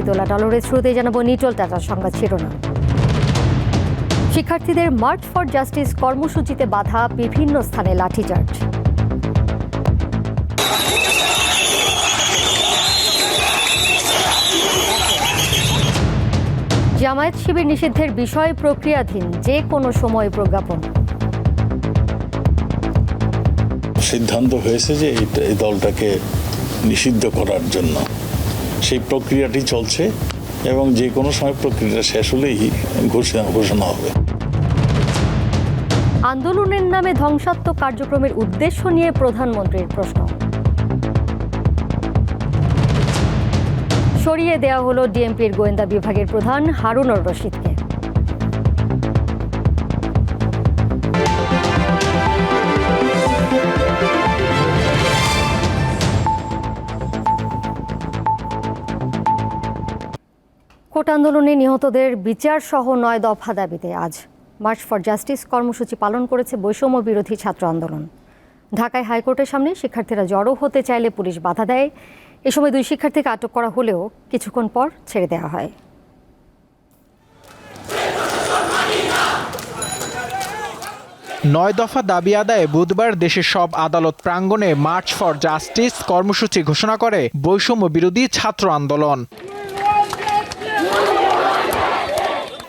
আছি দোলা ডলরের শুরুতেই জানাব নিটল টাটার সংবাদ শিরোনাম। শিক্ষার্থীদের মার্চ ফর জাস্টিস কর্মসূচিতে বাধা, বিভিন্ন স্থানে লাঠিচার্জ। জামায়াত শিবির নিষিদ্ধের বিষয় প্রক্রিয়াধীন, যে কোনো সময় প্রজ্ঞাপন। সিদ্ধান্ত হয়েছে যে এই দলটাকে নিষিদ্ধ করার জন্য। সেই প্রক্রিয়াটি চলছে এবং যে কোনো সময় প্রক্রিয়াটা শেষ হলেই ঘোষণা ঘোষণা হবে। আন্দোলনের নামে ধ্বংসাত্মক কার্যক্রমের উদ্দেশ্য নিয়ে প্রধানমন্ত্রীর প্রশ্ন। সরিয়ে দেওয়া হলো ডিএমপির গোয়েন্দা বিভাগের প্রধান হারুনর রশিদকে কোট আন্দোলনে নিহতদের বিচার সহ নয় দফা দাবিতে আজ মার্চ ফর জাস্টিস কর্মসূচি পালন করেছে বৈষম্য বিরোধী ছাত্র আন্দোলন। ঢাকায় হাইকোর্টের সামনে শিক্ষার্থীরা জড়ো হতে চাইলে পুলিশ বাধা দেয়। এ সময় দুই শিক্ষার্থীকে আটক করা হলেও কিছুক্ষণ পর ছেড়ে দেওয়া হয়। নয় দফা দাবি আদায়ে বুধবার দেশের সব আদালত প্রাঙ্গণে মার্চ ফর জাস্টিস কর্মসূচি ঘোষণা করে বৈষম্য বিরোধী ছাত্র আন্দোলন।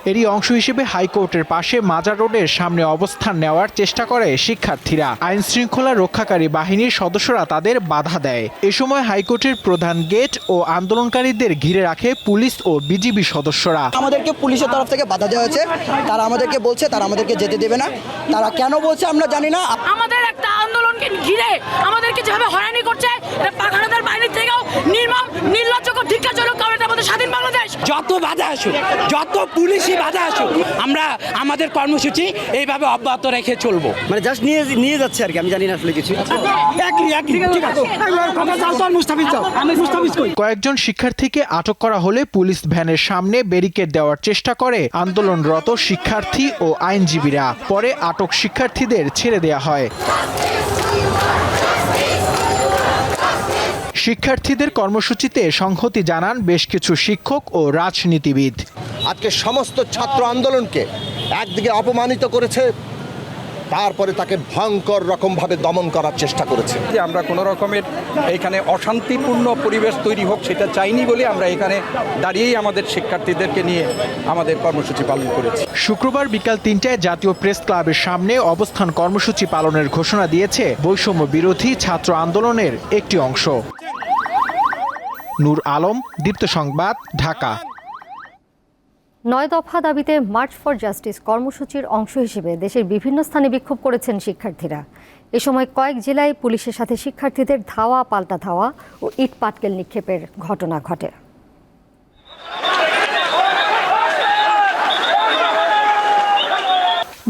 এরই অংশ হিসেবে হাইকোর্টের পাশে মাজার রোডের সামনে অবস্থান নেওয়ার চেষ্টা করে শিক্ষার্থীরা। আইন শৃঙ্খলা রক্ষাকারী বাহিনীর সদস্যরা তাদের বাধা দেয়। এ সময় হাইকোর্টের প্রধান গেট ও আন্দোলনকারীদের ঘিরে রাখে পুলিশ ও বিজিবি সদস্যরা। আমাদেরকে পুলিশের তরফ থেকে বাধা দেওয়া হয়েছে। তারা আমাদেরকে বলছে তারা আমাদেরকে যেতে দেবে না। তারা কেন বলছে আমরা জানি না। আমাদের একটা আন্দোলনকে ঘিরে আমাদেরকে যেভাবে হয়রানি করছে এটা পাখানাদার বাহিনীর যত বাধা আসুক যত পুলিশি বাধা আসুক আমরা আমাদের কর্মসূচি এইভাবে অব্যাহত রেখে চলবো। মানে জাস্ট নিয়ে নিয়ে যাচ্ছে আর কি আমি জানি না আসলে কিছু। কয়েকজন শিক্ষার্থীকে আটক করা হলে পুলিশ ভ্যানের সামনে ব্যারিকেড দেওয়ার চেষ্টা করে আন্দোলনরত শিক্ষার্থী ও আইনজীবীরা। পরে আটক শিক্ষার্থীদের ছেড়ে দেয়া হয়। শিক্ষার্থীদের কর্মসূচিতে সংহতি জানান বেশ কিছু শিক্ষক ও রাজনীতিবিদ। আজকে সমস্ত ছাত্র আন্দোলনকে একদিকে অপমানিত করেছে তারপরে তাকে ভয়ঙ্কর রকমভাবে দমন করার চেষ্টা করেছে। যে আমরা কোনো রকমের এখানে অশান্তিপূর্ণ পরিবেশ তৈরি হোক সেটা চাইনি বলে আমরা এখানে দাঁড়িয়েই আমাদের শিক্ষার্থীদেরকে নিয়ে আমাদের কর্মসূচি পালন করেছি। শুক্রবার বিকাল তিনটায় জাতীয় প্রেস ক্লাবের সামনে অবস্থান কর্মসূচি পালনের ঘোষণা দিয়েছে বৈষম্য বিরোধী ছাত্র আন্দোলনের একটি অংশ। নূর আলম দীপ্ত সংবাদ ঢাকা। নয় দফা দাবিতে মার্চ ফর জাস্টিস কর্মসূচির অংশ হিসেবে দেশের বিভিন্ন স্থানে বিক্ষোভ করেছেন শিক্ষার্থীরা। এ সময় কয়েক জেলায় পুলিশের সাথে শিক্ষার্থীদের ধাওয়া, পাল্টা ধাওয়া ও ইট পাটকেল নিক্ষেপের ঘটনা ঘটে।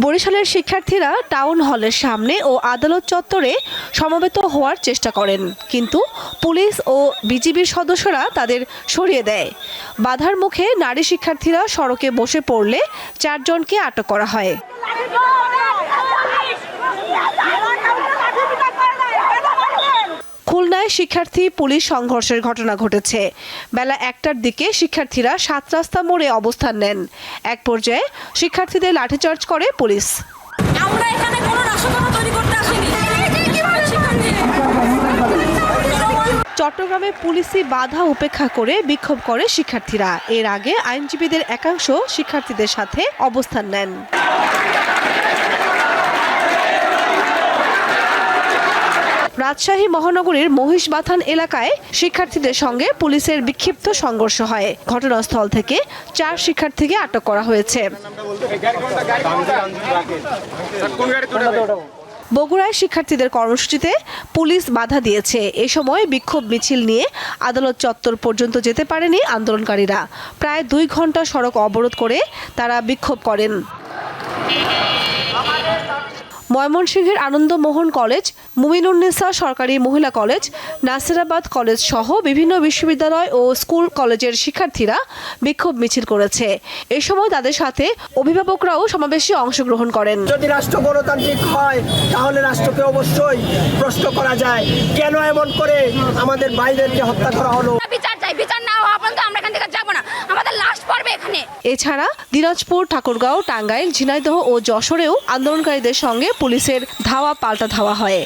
বরিশালের শিক্ষার্থীরা টাউন হলের সামনে ও আদালত চত্বরে সমবেত হওয়ার চেষ্টা করেন। কিন্তু পুলিশ ও বিজিবির সদস্যরা তাদের সরিয়ে দেয়। বাধার মুখে নারী শিক্ষার্থীরা সড়কে বসে পড়লে চারজনকে আটক করা হয়। খুলনায় শিক্ষার্থী পুলিশ সংঘর্ষের ঘটনা ঘটেছে। বেলা একটার দিকে শিক্ষার্থীরা সাত রাস্তা মোড়ে অবস্থান নেন। এক পর্যায়ে শিক্ষার্থীদের লাঠিচার্জ করে পুলিশ। আমরা এখানে কোনো তৈরি করতে আসিনি। চট্টগ্রামে পুলিশি বাধা উপেক্ষা করে বিক্ষোভ করে শিক্ষার্থীরা। এর আগে আইনজীবীদের একাংশ শিক্ষার্থীদের সাথে অবস্থান নেন। রাজশাহী মহানগরীর মহিষবাথান এলাকায় শিক্ষার্থীদের সঙ্গে পুলিশের বিক্ষিপ্ত সংঘর্ষ হয়। ঘটনাস্থল থেকে চার শিক্ষার্থীকে আটক করা হয়েছে। বগুড়ায় শিক্ষার্থীদের কর্মসূচিতে পুলিশ বাধা দিয়েছে। এ সময় বিক্ষোভ মিছিল নিয়ে আদালত চত্বর পর্যন্ত যেতে পারেনি আন্দোলনকারীরা। প্রায় দুই ঘণ্টা সড়ক অবরোধ করে তারা বিক্ষোভ করেন। ময়মনসিংহের আনন্দমোহন কলেজ মুমিনুন্নেসা সরকারি মহিলা কলেজ নাসিরাবাদ কলেজ সহ বিভিন্ন বিশ্ববিদ্যালয় ও স্কুল কলেজের শিক্ষার্থীরা বিক্ষোভ মিছিল করেছে। এ সময় তাদের সাথে অভিভাবকরাও সমাবেশে অংশগ্রহণ করেন। যদি রাষ্ট্র গণতান্ত্রিক হয় তাহলে রাষ্ট্রকে অবশ্যই প্রশ্ন করা যায় কেন এমন করে আমাদের ভাইদেরকে হত্যা করা হলো? বিচার চাই বিচার না হওয়া পর্যন্ত আমরা এখান থেকে যাব এছাড়া দিনাজপুর ঠাকুরগাঁও টাঙ্গাইল ঝিনাইদহ ও যশোরেও আন্দোলনকারীদের সঙ্গে পুলিশের ধাওয়া পাল্টা ধাওয়া হয়।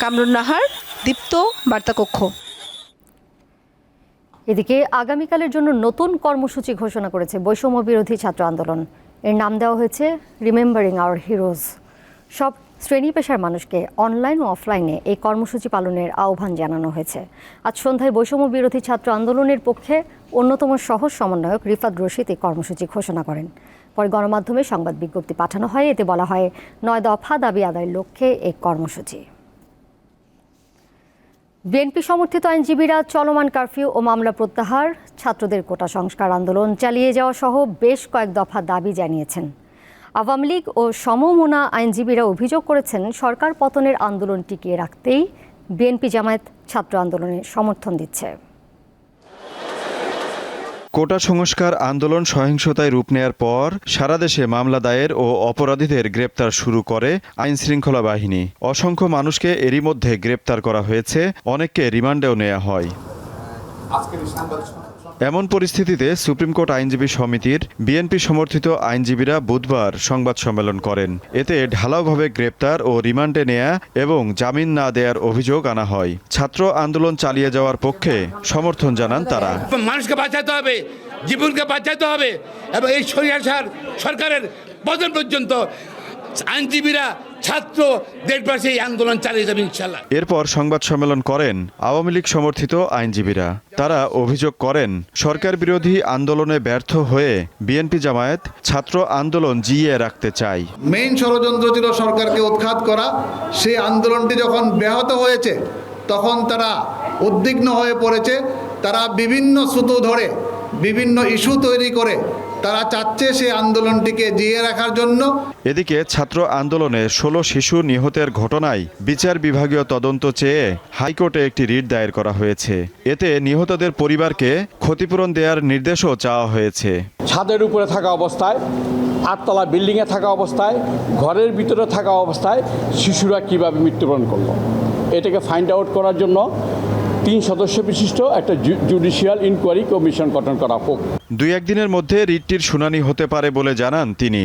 কামরুন নাহার দীপ্ত বার্তাকক্ষ। এদিকে আগামীকালের জন্য নতুন কর্মসূচি ঘোষণা করেছে বৈষম্য বিরোধী ছাত্র আন্দোলন। এর নাম দেওয়া হয়েছে রিমেম্বারিং আওয়ার হিরোজ। সব শ্রেণি পেশার মানুষকে অনলাইন ও অফলাইনে এই কর্মসূচি পালনের আহ্বান জানানো হয়েছে। আজ সন্ধ্যায় বৈষম্য বিরোধী ছাত্র আন্দোলনের পক্ষে অন্যতম সহ সমন্বয়ক রিফাত রশিদ এই কর্মসূচি ঘোষণা করেন। পরে গণমাধ্যমে সংবাদ বিজ্ঞপ্তি পাঠানো হয়, এতে বলা হয়, নয় দফা দাবি আদায়ের লক্ষ্যে এই কর্মসূচি। বিএনপি সমর্থিত আইনজীবীরা চলমান কারফিউ ও মামলা প্রত্যাহার, ছাত্রদের কোটা সংস্কার আন্দোলন চালিয়ে যাওয়া সহ বেশ কয়েক দফা দাবি জানিয়েছেন। আওয়ামী লীগ ও সমমনা আইনজীবীরা অভিযোগ করেছেন সরকার পতনের আন্দোলন টিকিয়ে রাখতেই বিএনপি জামায়াত ছাত্র আন্দোলনে সমর্থন দিচ্ছে। কোটা সংস্কার আন্দোলন সহিংসতায় রূপ নেয়ার পর সারা দেশে মামলা দায়ের ও অপরাধীদের গ্রেপ্তার শুরু করে আইন শৃঙ্খলা বাহিনী। অসংখ্য মানুষকে এরই মধ্যে গ্রেপ্তার করা হয়েছে অনেককে রিমান্ডেও নেওয়া হয়। এমন পরিস্থিতিতে সুপ্রিম কোর্ট আইনজীবী সমিতির বিএনপি সমর্থিত আইনজীবীরা বুধবার সংবাদ সম্মেলন করেন। এতে ঢালাওভাবে গ্রেপ্তার ও রিমান্ডে নেয়া এবং জামিন না দেয়ার অভিযোগ আনা হয়। ছাত্র আন্দোলন চালিয়ে যাওয়ার পক্ষে সমর্থন জানান তারা। মানুষকে বাঁচাতে হবে, জীবনকে বাঁচাতে হবে এবং এই সরিয়াসার সরকারের পতন পর্যন্ত আইনজীবীরা ছাত্র দেশবাসী এই আন্দোলন চালিয়ে যাবে ইনশাল্লাহ এরপর সংবাদ সম্মেলন করেন আওয়ামী লীগ সমর্থিত আইনজীবীরা। তারা অভিযোগ করেন সরকার বিরোধী আন্দোলনে ব্যর্থ হয়ে বিএনপি জামায়াত ছাত্র আন্দোলন জিইয়ে রাখতে চায়। মেইন ষড়যন্ত্র ছিল সরকারকে উৎখাত করা। সেই আন্দোলনটি যখন ব্যাহত হয়েছে তখন তারা উদ্বিগ্ন হয়ে পড়েছে। তারা বিভিন্ন সুতো ধরে বিভিন্ন ইস্যু তৈরি করে তারা চাচ্ছে সেই আন্দোলনটিকে জিয়ে রাখার জন্য। এদিকে ছাত্র আন্দোলনে ষোলো শিশু নিহতের ঘটনায় বিচার বিভাগীয় তদন্ত চেয়ে হাইকোর্টে একটি রিট দায়ের করা হয়েছে। এতে নিহতদের পরিবারকে ক্ষতিপূরণ দেওয়ার নির্দেশও চাওয়া হয়েছে। ছাদের উপরে থাকা অবস্থায় আটতলা বিল্ডিংয়ে থাকা অবস্থায় ঘরের ভিতরে থাকা অবস্থায় শিশুরা কীভাবে মৃত্যুবরণ করল? এটাকে ফাইন্ড আউট করার জন্য তিন সদস্য বিশিষ্ট একটা জুডিশিয়াল ইনকোয়ারি কমিশন গঠন করা হোক। দুই একদিনের মধ্যে রিটটির শুনানি হতে পারে বলে জানান তিনি।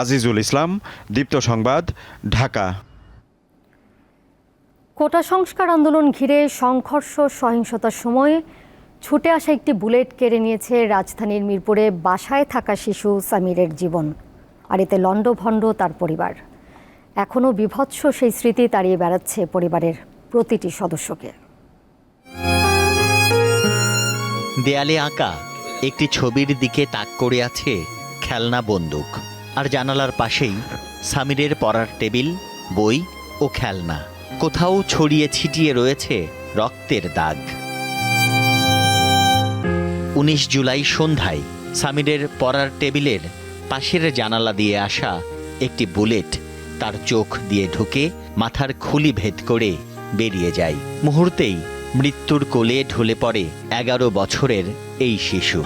আজিজুল ইসলাম দীপ্ত সংবাদ ঢাকা। কোটা সংস্কার আন্দোলন ঘিরে সংঘর্ষ সহিংসতার সময় ছুটে আসা একটি বুলেট কেড়ে নিয়েছে রাজধানীর মিরপুরে বাসায় থাকা শিশু সামিরের জীবন আর এতে লণ্ডভণ্ড তার পরিবার। এখনও বিভৎস সেই স্মৃতি তাড়িয়ে বেড়াচ্ছে পরিবারের। প্রতিটি সদস্যকে। দেয়ালে আঁকা একটি ছবির দিকে তাক করে আছে খেলনা বন্দুক। আর জানালার পাশেই সামিরের পড়ার টেবিল, বই ও খেলনা। কোথাও ছড়িয়ে ছিটিয়ে রয়েছে রক্তের দাগ। উনিশ জুলাই সন্ধ্যায় সামিরের পড়ার টেবিলের পাশের জানালা দিয়ে আসা একটি বুলেট তার চোখ দিয়ে ঢুকে মাথার খুলি ভেদ করে বেরিয়ে যায়। মুহূর্তেই মৃত্যুর কোলে ঢলে পড়ে এগারো বছরের এই শিশু।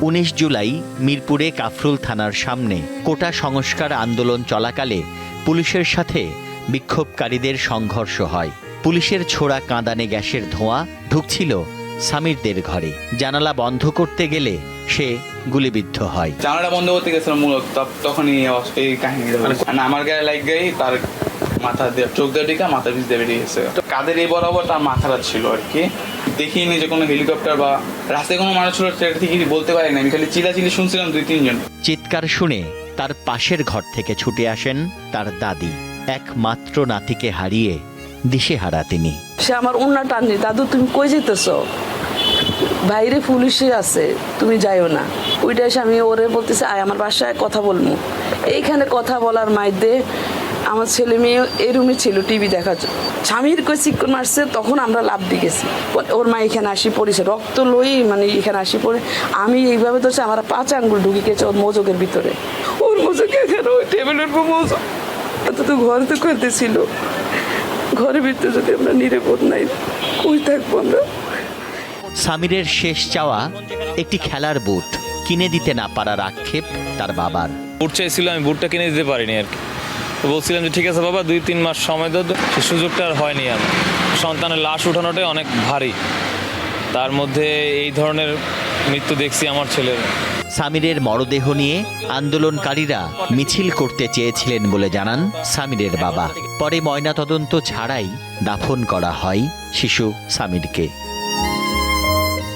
উনিশ জুলাই মিরপুরে কাফরুল থানার সামনে কোটা সংস্কার আন্দোলন চলাকালে পুলিশের সাথে বিক্ষোভকারীদের সংঘর্ষ হয়। পুলিশের ছোড়া কাঁদানে গ্যাসের ধোঁয়া ঢুকছিল সামিরদের ঘরে। জানালা বন্ধ করতে গেলে সে গুলিবিদ্ধ হয়। জানালা বন্ধ করতে গেছিলাম মূলত তখনই এই কাহিনী আমার গায়ে লাগ গেই তার মাথা দিয়ে চোখ দিয়ে মাথা দিয়ে বেরিয়ে গেছে। তো কাদের এই বরাবর তার মাথাটা ছিল আর কি দেখিনি যে কোনো হেলিকপ্টার বা রাস্তায় কোনো মানুষ ছিল সেটা থেকে বলতে পারি না আমি খালি চিলাচিলি শুনছিলাম দুই তিনজন। চিৎকার শুনে তার পাশের ঘর থেকে ছুটে আসেন তার দাদি একমাত্র নাতিকে হারিয়ে দিশেহারা তিনি। সে আমার উন্না টাননি দাদু তুমি কই যেতেছ বাইরে পুলিশে আছে তুমি যাইও না। ওইটা এসে আমি ওরে বলতেছি আয় আমার বাসায় কথা বলব এইখানে কথা বলার মাইদে আমার ছেলে মেয়ে এই রুমে ছিল টিভি দেখার জন্য। স্বামীর কই চিকন মারছে তখন আমরা লাভ দিয়ে গেছি। ওর মা এখানে আসি পড়েছে। রক্ত লই মানে এখানে আসি পড়ে। আমি এইভাবে ধরছি আমার পাঁচ আঙ্গুল ঢুকে গেছে ওর মোজকের ভিতরে। ওর মোজক এখানে ওই টেবিলের উপর মোজক। এত তো ঘর তো করতে ছিল ঘরের ভিতরে যদি আমরা নিরাপদ নাই কই থাকব আমরা? সামিরের শেষ চাওয়া একটি খেলার বুট। কিনে দিতে না পারার আক্ষেপ তার বাবার। বুট চাইছিল আমি বুটটা কিনে দিতে পারিনি আর কি। তো বলছিলাম যে, ঠিক আছে বাবা, দুই, তিন মাস সময় দাও, সে সুযোগটা আর হয়নি আমার সন্তানের লাশ উঠানোটাই অনেক ভারী। তার মধ্যে এই ধরনের মৃত্যু দেখছি আমার ছেলের। সামিরের মরদেহ নিয়ে আন্দোলনকারীরা মিছিল করতে চেয়েছিলেন বলে জানান সামিরের বাবা। পরে ময়নাতদন্ত ছাড়াই দাফন করা হয় শিশু সামিরকে।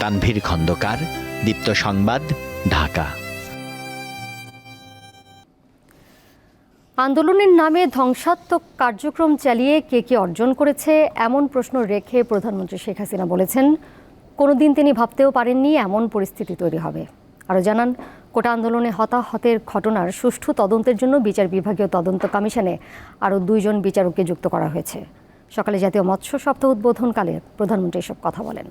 তানভীর খন্দকার, দীপ্ত সংবাদ, ঢাকা। আন্দোলনের নামে ধ্বংসাত্মক কার্যক্রম চালিয়ে কে কে অর্জন করেছে, এমন প্রশ্ন রেখে প্রধানমন্ত্রী শেখ হাসিনা বলেছেন। কোনোদিন তিনি ভাবতেও পারেননি এমন পরিস্থিতি তৈরি হবে। আরও জানান, কোটা আন্দোলনে হতাহতের ঘটনার সুষ্ঠু তদন্তের জন্য বিচার বিভাগীয় তদন্ত কমিশনে আরও দুইজন বিচারককে যুক্ত করা হয়েছে। সকালে জাতীয় মৎস্য সপ্তাহ উদ্বোধনকালে প্রধানমন্ত্রী এসব কথা বলেন।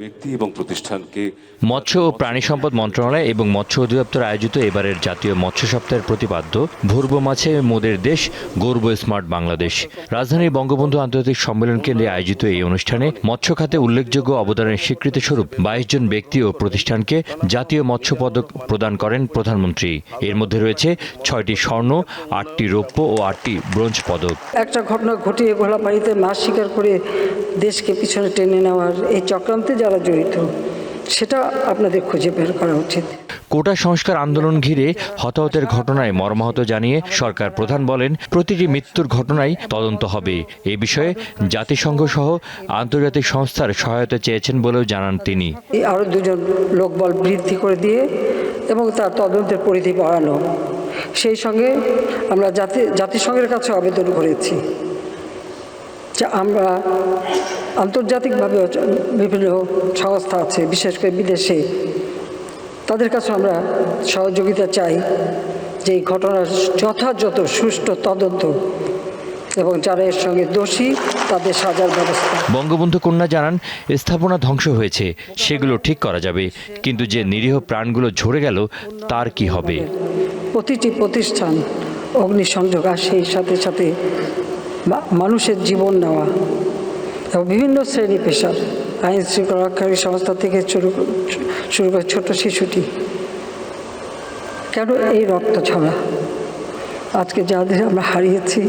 ব্যক্তি এবং প্রতিষ্ঠানকে মৎস্য ও প্রাণী সম্পদ মন্ত্রণালয় এবং মৎস্য অধিদপ্তর আয়োজিত এবারের জাতীয় মৎস্য সপ্তাহের প্রতিপাদ্য ভূর্ব মাছে মোদের দেশ গর্ব স্মার্ট বাংলাদেশ। রাজধানীর বঙ্গবন্ধু আন্তর্জাতিক সম্মেলন কেন্দ্রে আয়োজিত এই অনুষ্ঠানে মৎস্য খাতে উল্লেখযোগ্য অবদানের স্বীকৃতি স্বরূপ বাইশ জন ব্যক্তি ও প্রতিষ্ঠানকে জাতীয় মৎস্য পদক প্রদান করেন প্রধানমন্ত্রী। এর মধ্যে রয়েছে ছয়টি স্বর্ণ আটটি রৌপ্য ও আটটি ব্রোঞ্জ পদক। একটা ঘটনা ঘটিয়ে ঘোলা পানিতে মাছ শিকার করে দেশকে পিছনে টেনে নেওয়ার এই চক্রান্তে যারা জড়িত। সেটা আপনাদের খুঁজে বের করা উচিত। কোটা সংস্কার আন্দোলন ঘিরে হতাহতের ঘটনায় মর্মাহত জানিয়ে সরকার প্রধান বলেন প্রতিটি মৃত্যুর ঘটনায় তদন্ত হবে। এ বিষয়ে জাতিসংঘ সহ আন্তর্জাতিক সংস্থার সহায়তা চেয়েছেন বলেও জানান তিনি। এই আরও দুজন লোকবল বৃদ্ধি করে দিয়ে এবং তার তদন্তের পরিধি বাড়ানো। সেই সঙ্গে আমরা জাতি জাতিসংঘের কাছে আবেদন করেছি যে আমরা আন্তর্জাতিকভাবে বিভিন্ন সংস্থা আছে বিশেষ করে বিদেশে। তাদের কাছে আমরা সহযোগিতা চাই যে এই ঘটনার যথাযথ সুষ্ঠু তদন্ত এবং যারা এর সঙ্গে দোষী তাদের সাজার ব্যবস্থা। বঙ্গবন্ধু কন্যা জানান স্থাপনা ধ্বংস হয়েছে সেগুলো ঠিক করা যাবে কিন্তু যে নিরীহ প্রাণগুলো ঝরে গেল তার কি হবে? প্রতিটি প্রতিষ্ঠান অগ্নিসংযোগ আর সেই সাথে সাথে মানুষের জীবন নেওয়া। এবং বিভিন্ন শ্রেণি পেশার আইন শৃঙ্খলা রক্ষাকারী সংস্থা থেকে শুরু শুরু করে ছোট শিশুটি। কেন এই রক্ত ছড়া? আজকে যাদের আমরা হারিয়েছি,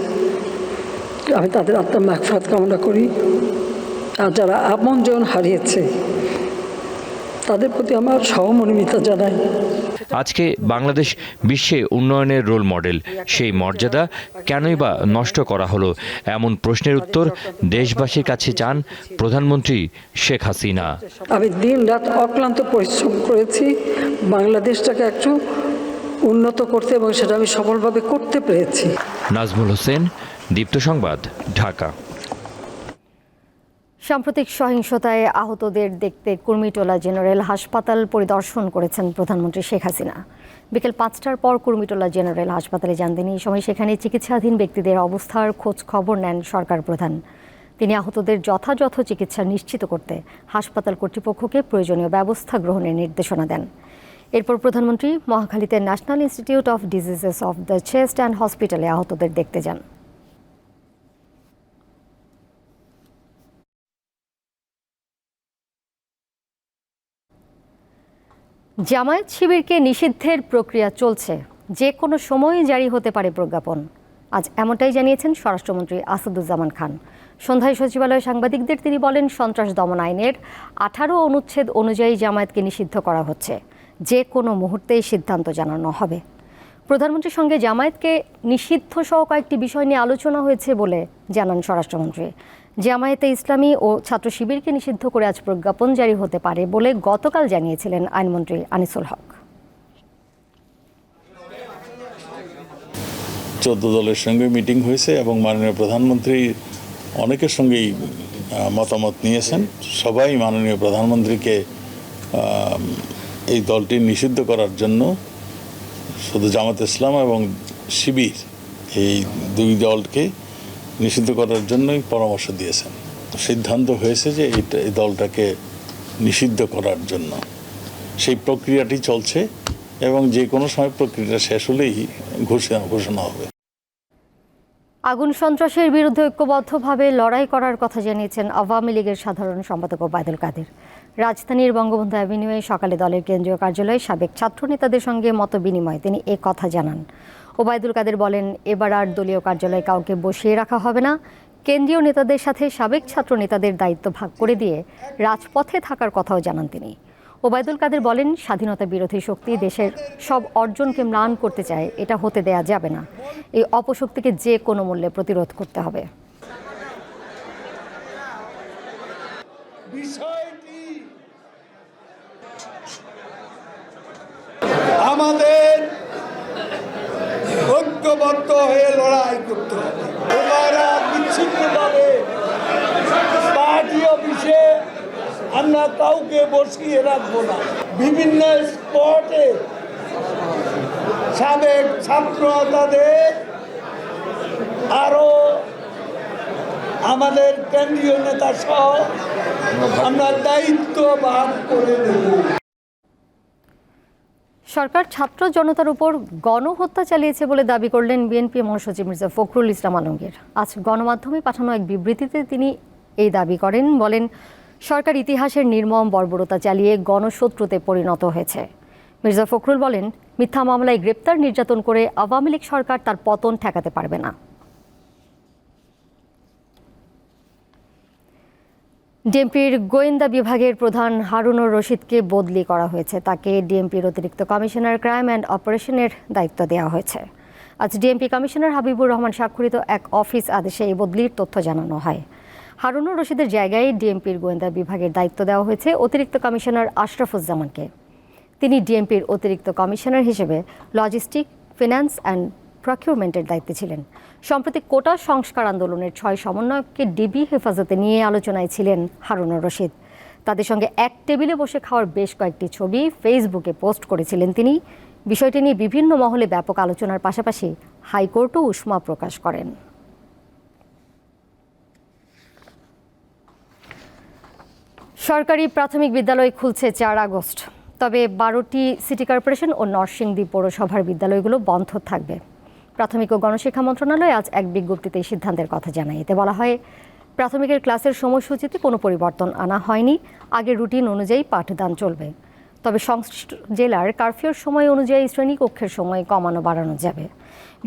আমি তাদের আত্মার মাকফাত কামনা করি। আর যারা আপন আপনজন হারিয়েছে, তাদের প্রতি আমার সহমর্মিতা জানাই। আজকে বাংলাদেশ বিশ্বে উন্নয়নের রোল মডেল সেই মর্যাদা কেনই বা নষ্ট করা হলো? এমন প্রশ্নের উত্তর দেশবাসীর কাছে চান প্রধানমন্ত্রী শেখ হাসিনা। আমি দিন রাত অক্লান্ত পরিশ্রম করেছি। বাংলাদেশটাকে একটু উন্নত করতে এবং সেটা আমি সফলভাবে করতে পেরেছি। নাজমুল হোসেন দীপ্ত সংবাদ ঢাকা। সাম্প্রতিক সহিংসতায় আহতদের দেখতে কুর্মিটোলা জেনারেল হাসপাতাল পরিদর্শন করেছেন প্রধানমন্ত্রী শেখ হাসিনা। বিকেল পাঁচটার পর কুর্মিটোলা জেনারেল হাসপাতালে যান তিনি। এই সময় সেখানে চিকিৎসাধীন ব্যক্তিদের অবস্থার খোঁজ খবর নেন সরকার প্রধান। তিনি আহতদের যথাযথ চিকিৎসা নিশ্চিত করতে হাসপাতাল কর্তৃপক্ষকে প্রয়োজনীয় ব্যবস্থা গ্রহণের নির্দেশনা দেন। এরপর প্রধানমন্ত্রী মহাখালীতে national institute of diseases of the chest and হসপিটালে আহতদের দেখতে যান। জামায়াত শিবিরকে নিষিদ্ধের প্রক্রিয়া চলছে। যে কোনো সময় জারি হতে পারে প্রজ্ঞাপন। আজ এমনটাই জানিয়েছেন স্বরাষ্ট্রমন্ত্রী আসাদুজ্জামান খান। সন্ধ্যায় সচিবালয়ে সাংবাদিকদের তিনি বলেন, সন্ত্রাস দমন আইনের আঠারো অনুচ্ছেদ অনুযায়ী জামায়াতকে নিষিদ্ধ করা হচ্ছে। যে কোনো মুহূর্তেই সিদ্ধান্ত জানানো হবে। প্রধানমন্ত্রীর সঙ্গে জামায়াতকে নিষিদ্ধ সহ কয়েকটি বিষয় নিয়ে আলোচনা হয়েছে বলে জানান স্বরাষ্ট্রমন্ত্রী। জামায়াতে ইসলামী ও ছাত্র শিবিরকে নিষিদ্ধ করে আজ প্রজ্ঞাপন জারি হতে পারে বলে গতকাল জানিয়েছিলেন আইনমন্ত্রী আনিসুল হক। চোদ্দ দলের সঙ্গে মিটিং হয়েছে এবং মাননীয় প্রধানমন্ত্রী অনেকের সঙ্গেই মতামত নিয়েছেন। সবাই মাননীয় প্রধানমন্ত্রীকে এই দলটি নিষিদ্ধ করার জন্য শুধু জামাত ইসলাম এবং শিবির, এই দুই দলকে নিষিদ্ধ করার জন্যই পরামর্শ দিয়েছেন। সিদ্ধান্ত হয়েছে যে এইটা, এই দলটাকে নিষিদ্ধ করার জন্য। সেই প্রক্রিয়াটি চলছে এবং যে কোনো সময় প্রক্রিয়াটা শেষ হলেই ঘোষণা ঘোষণা হবে। আগুন সন্ত্রাসের বিরুদ্ধে ঐক্যবদ্ধভাবে লড়াই করার কথা জানিয়েছেন আওয়ামী লীগের সাধারণ সম্পাদক ওবায়দুল কাদের। রাজধানীর বঙ্গবন্ধু অ্যাভিনিউয়ে সকালে দলের কেন্দ্রীয় কার্যালয়ে সাবেক ছাত্র নেতাদের সঙ্গে মত বিনিময়ে তিনি এ কথা জানান। ওবায়দুল কাদের বলেন, এবার আর দলীয় কার্যালয়ে কাউকে বসিয়ে রাখা হবে না। কেন্দ্রীয় নেতাদের সাথে সাবেক ছাত্র নেতাদের দায়িত্ব ভাগ করে দিয়ে রাজপথে থাকার কথাও জানান তিনি। ওবায়দুল কাদের বলেন, স্বাধীনতা বিরোধী শক্তি দেশের সব অর্জনকে ম্লান করতে চায়, এটা হতে দেয়া যাবে না। এই অপশক্তিকে যে কোনো মূল্যে প্রতিরোধ করতে হবে। আমাদের ঐক্যবদ্ধ হয়ে লড়াই করতে ওনারা বিচ্ছিন্নভাবে পার্টি অফিসে আমরা কাউকে বসিয়ে রাখব না। বিভিন্ন স্পটে সাবেক ছাত্র তাদের আরও আমাদের কেন্দ্রীয় নেতা সহ আমরা দায়িত্ব ভাগ করে নেব। সরকার ছাত্র জনতার উপর গণহত্যা চালিয়েছে বলে দাবি করলেন বিএনপি মহাসচিব মির্জা ফখরুল ইসলাম আলমগীর। আজ গণমাধ্যমে পাঠানো এক বিবৃতিতে তিনি এই দাবি করেন, বলেন, সরকার ইতিহাসের নির্মম বর্বরতা চালিয়ে গণশত্রুতে পরিণত হয়েছে। মির্জা ফখরুল বলেন, মিথ্যা মামলায় গ্রেপ্তার নির্যাতন করে আওয়ামী লীগ সরকার তার পতন ঠেকাতে পারবে না। ডিএমপির গোয়েন্দা বিভাগের প্রধান হারুনুর রশিদকে বদলি করা হয়েছে। তাকে ডিএমপির অতিরিক্ত কমিশনার ক্রাইম অ্যান্ড অপারেশনের দায়িত্ব দেওয়া হয়েছে। আজ ডিএমপি কমিশনার হাবিবুর রহমান স্বাক্ষরিত এক অফিস আদেশে এই বদলির তথ্য জানানো হয়। হারুনুর রশিদের জায়গায় ডিএমপির গোয়েন্দা বিভাগের দায়িত্ব দেওয়া হয়েছে অতিরিক্ত কমিশনার আশরাফুজ্জামানকে। তিনি ডিএমপির অতিরিক্ত কমিশনার হিসেবে লজিস্টিক, ফিন্যান্স অ্যান্ড প্রকিউরমেন্টের দায়িত্বে ছিলেন। সম্প্রতি কোটা সংস্কার আন্দোলনের ছয় সমন্বয়ককে ডিবি হেফাজতে নিয়ে আলোচনায় ছিলেন হারুনুর রশিদ। তাদের সঙ্গে এক টেবিলে বসে খাওয়ার বেশ কয়েকটি ছবি ফেসবুকে পোস্ট করেছিলেন তিনি। বিষয়টি নিয়ে বিভিন্ন মহলে ব্যাপক আলোচনার পাশাপাশি হাইকোর্টও উষ্মা প্রকাশ করেন। সরকারি প্রাথমিক বিদ্যালয় খুলছে চার আগস্ট। তবে বারোটি সিটি কর্পোরেশন ও নরসিংদী পৌরসভার বিদ্যালয়গুলো বন্ধ থাকবে। প্রাথমিক ও গণশিক্ষা মন্ত্রণালয় আজ এক বিজ্ঞপ্তিতে এই সিদ্ধান্তের কথা জানায়। এতে বলা হয়, প্রাথমিকের ক্লাসের সময়সূচিতে কোনো পরিবর্তন আনা হয়নি, আগের রুটিন অনুযায়ী পাঠদান চলবে। তবে সংশ্লিষ্ট জেলার কারফিউর সময় অনুযায়ী শ্রেণীকক্ষের সময় কমানো বাড়ানো যাবে।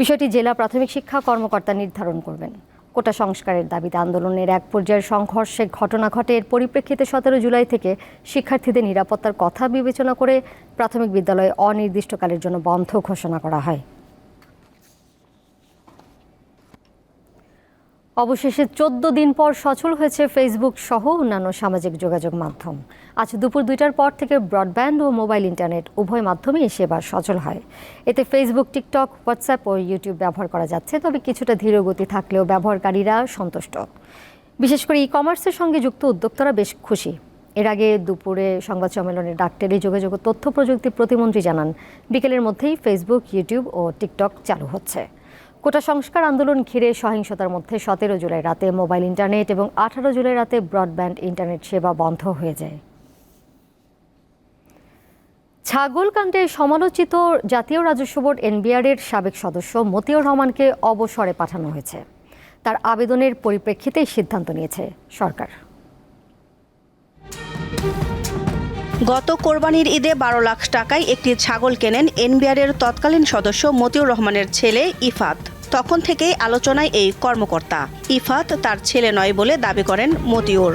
বিষয়টি জেলা প্রাথমিক শিক্ষা কর্মকর্তা নির্ধারণ করবেন। কোটা সংস্কারের দাবিতে আন্দোলনের এক পর্যায়ের সংঘর্ষে ঘটনা ঘটে, এর পরিপ্রেক্ষিতে সতেরো জুলাই থেকে শিক্ষার্থীদের নিরাপত্তার কথা বিবেচনা করে প্রাথমিক বিদ্যালয় অনির্দিষ্টকালের জন্য বন্ধ ঘোষণা করা হয়। অবশেষে চোদ্দ দিন পর সচল হয়েছে ফেসবুক সহ অন্যান্য সামাজিক যোগাযোগ মাধ্যম। আজ দুপুর দুইটার পর থেকে ব্রডব্যান্ড ও মোবাইল ইন্টারনেট উভয় মাধ্যমেই সেবা সচল হয়। এতে ফেসবুক টিকটক হোয়াটসঅ্যাপ ও ইউটিউব ব্যবহার করা যাচ্ছে, তবে কিছুটা ধীরগতি থাকলেও ব্যবহারকারীরা সন্তুষ্ট। বিশেষ করে ই কমার্সের সঙ্গে যুক্ত উদ্যোক্তারা বেশ খুশি। এর আগে দুপুরে সংবাদ সম্মেলনে ডাক টেলি যোগাযোগ ও তথ্য প্রযুক্তি প্রতিমন্ত্রী জানান, বিকেলের মধ্যেই ফেসবুক ইউটিউব ও টিকটক চালু হচ্ছে। কোটা সংস্কার আন্দোলন ঘিরে সহিংসতার মধ্যে সতেরো জুলাই রাতে মোবাইল ইন্টারনেট এবং আঠারো জুলাই রাতে ব্রডব্যান্ড ইন্টারনেট সেবা বন্ধ হয়ে যায়। ছাগলকাণ্ডে সমালোচিত জাতীয় রাজস্ব বোর্ড এনবিআরের সাবেক সদস্য মতিউর রহমানকে অবসরে পাঠানো হয়েছে। তার আবেদনের পরিপ্রেক্ষিতে এই সিদ্ধান্ত নিয়েছে সরকার। গত কোরবানির ঈদে বারো লাখ টাকায় একটি ছাগল কেনেন এনবিআরের তৎকালীন সদস্য মতিউর রহমানের ছেলে ইফাত। তখন থেকেই আলোচনায় এই কর্মকর্তা। ইফাত তার ছেলে নয় বলে দাবি করেন মতিউর।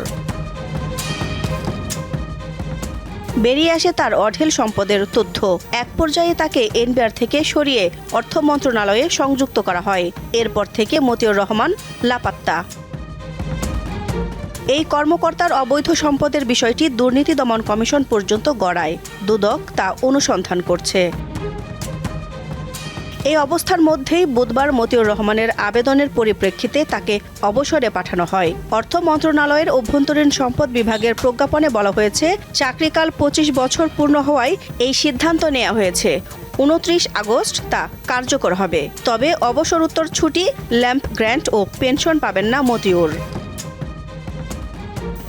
বেরিয়ে আসে তার অঢেল সম্পদের তথ্য। এক পর্যায়ে তাকে এনবিআর থেকে সরিয়ে অর্থ মন্ত্রণালয়ে সংযুক্ত করা হয়। এরপর থেকে মতিউর রহমান লাপাত্তা। এই কর্মকর্তার অবৈধ সম্পদের বিষয়টি দুর্নীতি দমন কমিশন পর্যন্ত গড়ায়। দুদক তা অনুসন্ধান করছে। এই অবস্থার মধ্যেই বুধবার মতিউর রহমানের আবেদনের পরিপ্রেক্ষিতে তাকে অবসরে পাঠানো হয়। অর্থ মন্ত্রণালয়ের অভ্যন্তরীণ সম্পদ বিভাগের প্রজ্ঞাপনে বলা হয়েছে, চাকরিকাল পঁচিশ বছর পূর্ণ হওয়ায় এই সিদ্ধান্ত নেওয়া হয়েছে। উনত্রিশ আগস্ট তা কার্যকর হবে। তবে অবসর উত্তর ছুটি, ল্যাম্প গ্র্যান্ট ও পেনশন পাবেন না মতিউর।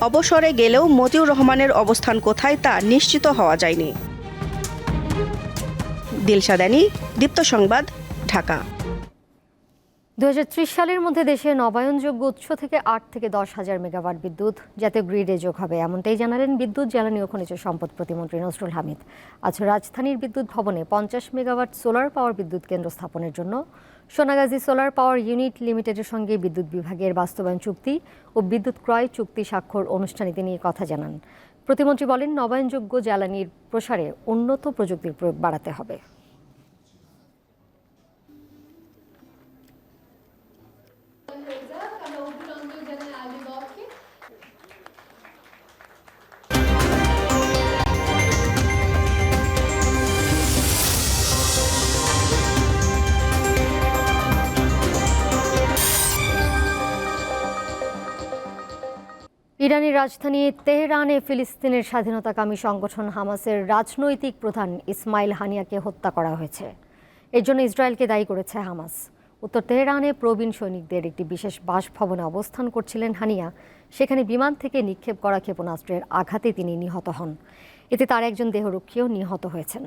অবসরে গেলেও মতিউর রহমানের অবস্থান কোথায় তা নিশ্চিত হওয়া যায়নি। দিলশাদানি দীপ্ত সংবাদ, ঢাকা। দু হাজার ত্রিশ সালের মধ্যে দেশে নবায়নযোগ্য উৎস থেকে আট থেকে দশ হাজার মেগাওয়াট বিদ্যুৎ জাতীয় গ্রিডে যোগ হবে, এমনটাই জানালেন বিদ্যুৎ, জ্বালানি ও খনিজ সম্পদ প্রতিমন্ত্রী নজরুল হামিদ। আজ রাজধানীর বিদ্যুৎ ভবনে পঞ্চাশ মেগাওয়াট সোলার পাওয়ার বিদ্যুৎ কেন্দ্র স্থাপনের জন্য সোনাগাজী সোলার পাওয়ার ইউনিট লিমিটেডের সঙ্গে বিদ্যুৎ বিভাগের বাস্তবায়ন চুক্তি ও বিদ্যুৎ ক্রয় চুক্তি স্বাক্ষর অনুষ্ঠানে তিনি কথা জানান। প্রতিমন্ত্রী বলেন, নবায়নযোগ্য জ্বালানির প্রসারে উন্নত প্রযুক্তির প্রয়োগ বাড়াতে হবে। ইরানের রাজধানী তেহরানে ফিলিস্তিনের স্বাধীনতাকামী সংগঠন হামাসের রাজনৈতিক প্রধান ইসমাইল হানিয়াকে হত্যা করা হয়েছে। এর জন্য ইসরায়েলকে দায়ী করেছে হামাস। উত্তর তেহরানে প্রবীণ সৈনিকদের একটি বিশেষ বাসভবনে অবস্থান করছিলেন হানিয়া। সেখানে বিমান থেকে নিক্ষেপ করা ক্ষেপণাস্ত্রের আঘাতে তিনি নিহত হন। এতে তার একজন দেহরক্ষীও নিহত হয়েছেন।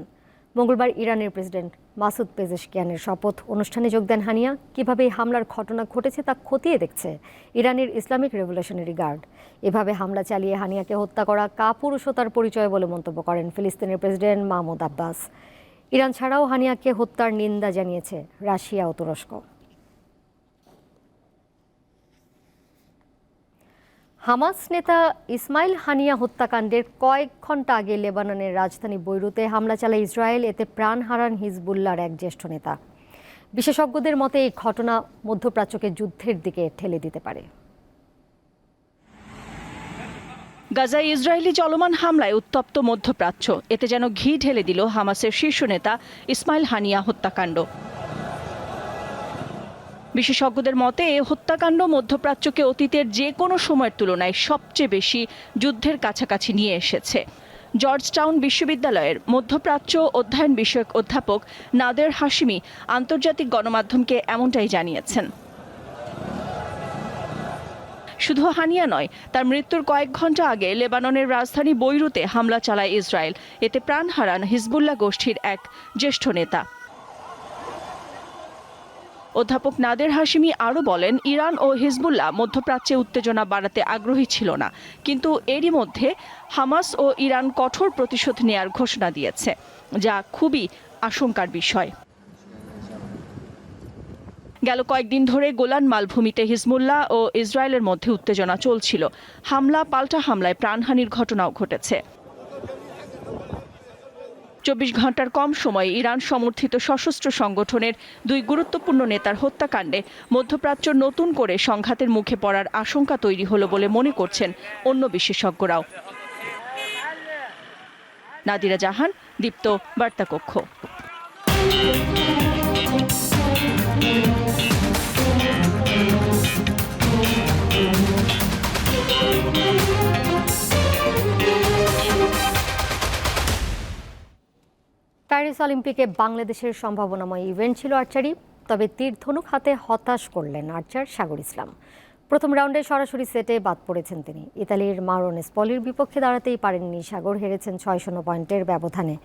মঙ্গলবার ইরানের প্রেসিডেন্ট মাসুদ পেজেশকিয়ানের শপথ অনুষ্ঠানে যোগ দেন হানিয়া। কীভাবে এই হামলার ঘটনা ঘটেছে তা খতিয়ে দেখছে ইরানের ইসলামিক রেভলিউশনারি গার্ড। এভাবে হামলা চালিয়ে হানিয়াকে হত্যা করা কাপুরুষতার পরিচয় বলে মন্তব্য করেন ফিলিস্তিনের প্রেসিডেন্ট মাহমুদ আব্বাস। ইরান ছাড়াও হানিয়াকে হত্যার নিন্দা জানিয়েছে রাশিয়া ও তুরস্ক হামাস নেতা ইসমাইল হানিয়া হত্যাকাণ্ডের কয়েক ঘণ্টা আগে লেবাননের রাজধানী বৈরুতে হামলা চালায় ইসরায়েল, এতে প্রাণ হারান হিজবুল্লার এক জ্যেষ্ঠ নেতা। বিশেষজ্ঞদের মতে এই ঘটনা মধ্যপ্রাচ্যকে যুদ্ধের দিকে ঠেলে দিতে পারে। গাজায় ইসরায়েলি চলমান হামলায় উত্তপ্ত মধ্যপ্রাচ্য। এতে যেন ঘি ঢেলে দিল হামাসের শীর্ষ নেতা ইসমাইল হানিয়া হত্যাকাণ্ড। বিশেষজ্ঞদের মতে এ হত্যাকাণ্ড মধ্যপ্রাচ্যকে অতীতের যে কোনো সময়ের তুলনায় সবচেয়ে বেশি যুদ্ধের কাছাকাছি নিয়ে এসেছে। জর্জ টাউন বিশ্ববিদ্যালয়ের মধ্যপ্রাচ্য অধ্যয়ন বিষয়ক অধ্যাপক নাদের হাশিমি আন্তর্জাতিক গণমাধ্যমকে এমনটাই জানিয়েছেন। শুধু হানিয়া নয়, তার মৃত্যুর কয়েক ঘণ্টা আগে লেবাননের রাজধানী বৈরুতে হামলা চালায় ইসরায়েল। এতে প্রাণ হারান হিজবুল্লাহ গোষ্ঠীর এক জ্যেষ্ঠ নেতা। অধ্যাপক নাদের হাশিমি আরও বলেন, ইরান ও হিজবুল্লাহ মধ্যপ্রাচ্যে উত্তেজনা বাড়াতে আগ্রহী ছিল না, কিন্তু এরই মধ্যে হামাস ও ইরান কঠোর প্রতিশোধ নেয়ার ঘোষণা দিয়েছে, যা খুবই আশঙ্কার বিষয়। গেল কয়েকদিন ধরে গোলান মালভূমিতে হিজমুল্লাহ ও ইসরায়েলের মধ্যে উত্তেজনা চলছিল। হামলা, পাল্টা হামলায় প্রাণহানির ঘটনাও ঘটেছে। চব্বিশ ঘণ্টার কম সময়ে ইরান সমর্থিত সশস্ত্র সংগঠনের দুই গুরুত্বপূর্ণ নেতার হত্যাকাণ্ডে মধ্যপ্রাচ্য নতুন করে সংঘাতের মুখে পড়ার আশঙ্কা তৈরি হলো বলে মনে করছেন অন্য বিশেষজ্ঞরাও। নাদিরা জাহান, দীপ্ত বার্তাকক্ষ। অলিম্পিকে বাংলাদেশের সম্ভাবনাময় ইভেন্ট ছিল আর্চারি, তবে তীর ধনুক হাতে হতাশ করলেন আর্চার সাগর ইসলাম। প্রথম রাউন্ডে সরাসরি সেটে বাদ পড়েছেন তিনি। ইতালির মারন স্পলির বিপক্ষে দাঁড়াতেই পারেননি সাগর, হেরেছেন ছয় শূন্য পয়েন্টের ব্যবধানে।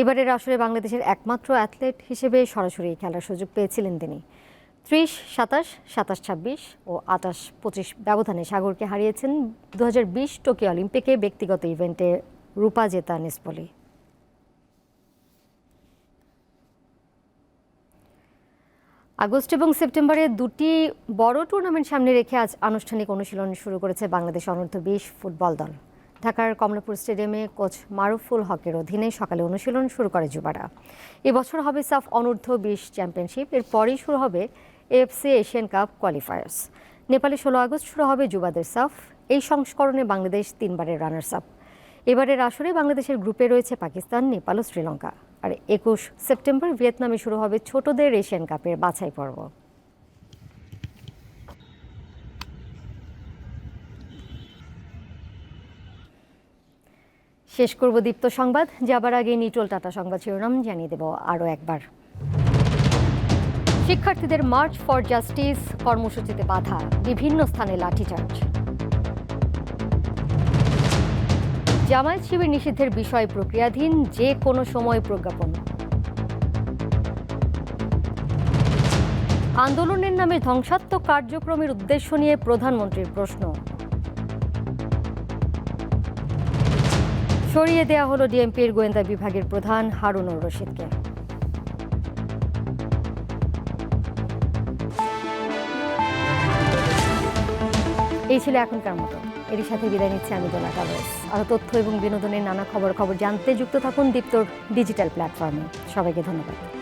এবারের আসরে বাংলাদেশের একমাত্র অ্যাথলেট হিসেবে সরাসরি খেলার সুযোগ পেয়েছিলেন তিনি। ত্রিশ, সাতাশ সাতাশ, ছাব্বিশ ও আটাশ পঁচিশ ব্যবধানে সাগরকে হারিয়েছেন দু হাজার বিশ টোকিও অলিম্পিকে ব্যক্তিগত ইভেন্টে রূপা জেতা নেসপলি আগস্ট এবং সেপ্টেম্বরে দুটি বড় টুর্নামেন্ট সামনে রেখে আজ আনুষ্ঠানিক অনুশীলন শুরু করেছে বাংলাদেশ অনূর্ধ্ব বিশ ফুটবল দল। ঢাকার কমলাপুর স্টেডিয়ামে কোচ মারুফুল হকের অধীনে সকালে অনুশীলন শুরু করে যুবারা। এবছর হবে সাফ অনূর্ধ্ব বিশ চ্যাম্পিয়নশিপ এরপরেই শুরু হবে এএফসি এশিয়ান কাপ কোয়ালিফায়ার্স নেপালে ষোলো আগস্ট শুরু হবে যুবাদের সাফ, এই সংস্করণে বাংলাদেশ তিনবারের রানার্স আপ এবারের আসরে বাংলাদেশের গ্রুপে রয়েছে পাকিস্তান, নেপাল ও শ্রীলঙ্কা। আর একুশ সেপ্টেম্বর ভিয়েতনামে শুরু হবে ছোটদের এশিয়ান কাপের বাছাই পর্ব। শেষ করব দীপ্ত সংবাদ, যাবার আগে নিটোল টাটা সংবাদ শিরোনাম জানিয়ে দেব আরও একবার। শিক্ষার্থীদের মার্চ ফর জাস্টিস কর্মসূচিতে বাধা, বিভিন্ন স্থানে লাঠিচার্জ। জামায়াত শিবির নিষিদ্ধের বিষয় প্রক্রিয়াধীন যে কোনো সময় প্রজ্ঞাপন। আন্দোলনের নামে ধ্বংসাত্মক কার্যক্রমের উদ্দেশ্য নিয়ে প্রধানমন্ত্রীর প্রশ্ন। সরিয়ে দেয়া হল ডিএমপির গোয়েন্দা বিভাগের প্রধান হারুনুর রশিদকে। এই ছিল এখনকার মতো। এরই সাথে বিদায় নিচ্ছে আমি দোলা কাভারেজ আরও তথ্য এবং বিনোদনের নানা খবর খবর জানতে যুক্ত থাকুন দীপ্তর ডিজিটাল প্ল্যাটফর্মে। সবাইকে ধন্যবাদ।